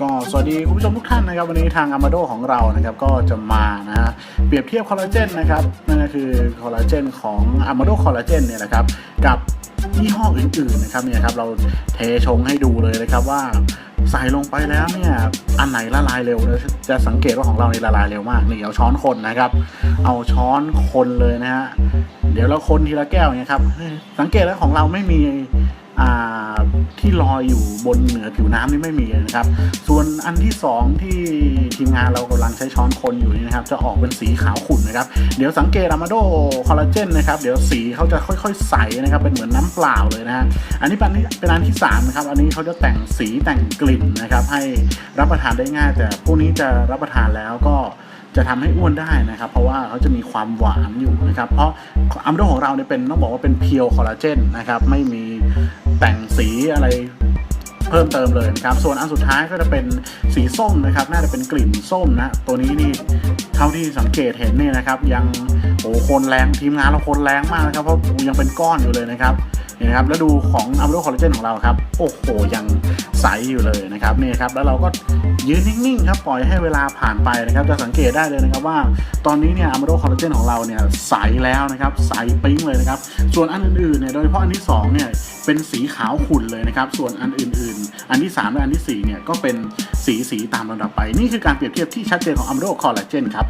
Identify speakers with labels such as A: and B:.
A: ก็สวัสดีคุณผู้ชมทุกท่านนะครับ วันนี้ทาง Amado ของเรานะครับก็จะมานะฮะเปรียบเทียบคอลลาเจนนะครับนั่นก็คือคอลลาเจนของ Amado คอลลาเจนเนี่ยนะครับกับยี่ห้ออื่นๆนะครับเนี่ยครับเราเทชงให้ดูเลยนะครับว่าใส่ลงไปแล้วเนี่ยอันไหนละลายเร็วจะสังเกตว่าของเราเนี่ยละลายเร็วมากนี่เอาช้อนคนนะครับ เอาช้อนคนเลยนะฮะเดี๋ยวเราคนทีละแก้วเนี่ยครับสังเกตแล้วของเราไม่มี ที่ลอยอยู่บนเหนือผิวน้ำนี่ไม่มีนะครับ ส่วนอันที่สองที่ทีมงานเรากำลังใช้ช้อนคนอยู่นี่นะครับ จะออกเป็นสีขาวขุ่นนะครับ เดี๋ยวสังเกตอามาโดคอลลาเจนนะครับ เดี๋ยวสีเขาจะค่อยๆใสนะครับ เป็นเหมือนน้ำเปล่าเลยนะฮะ อันนี้เป็นเป็นอันที่สามนะครับ อันนี้เขาจะแต่งสีแต่งกลิ่นนะครับ ให้รับประทานได้ง่าย แต่พวกนี้จะรับประทานแล้วก็จะทำให้อ้วนได้นะครับ เพราะว่าเขาจะมีความหวานอยู่นะครับ เพราะอัมโดของเราเนี่ยเป็นต้องบอกว่าเป็นเพียวคอลลาเจนนะครับ ไม่มี แต่งสีอะไรเพิ่มเติมเลยนะครับ ส่วนอันสุดท้ายก็จะเป็นสีส้มนะครับ น่าจะเป็นกลิ่นส้มนะ ตัวนี้นี่เท่าที่สังเกตเห็นเนี่ยนะครับ ยังโอ้คนแรงทีมงานเราคนแรงมากนะครับ เพราะยังเป็นก้อนอยู่เลยนะครับ นี่นะครับแล้วดูของอัมโดคอลลาเจนของเราครับ โอ้โหยังใสอยู่เลยนะครับนี่ครับแล้วเราก็ยืนนิ่งๆครับปล่อยให้เวลาผ่านไปนะครับจะสังเกตได้เลยนะครับว่า ตอนนี้เนี่ยอะมาโดคอลลาเจนของเราเนี่ยใสแล้วนะครับใสปิ๊งเลยนะครับส่วนอันอื่นๆเนี่ยโดยเฉพาะอันที่สองเนี่ยเป็นสีขาวขุ่นเลยนะครับส่วนอันอื่น ๆ อันที่สามและอันที่สี่เนี่ยก็เป็นสีสีๆตามลำดับไป นี่คือการเปรียบเทียบที่ชัดเจนของอะมาโดคอลลาเจนครับ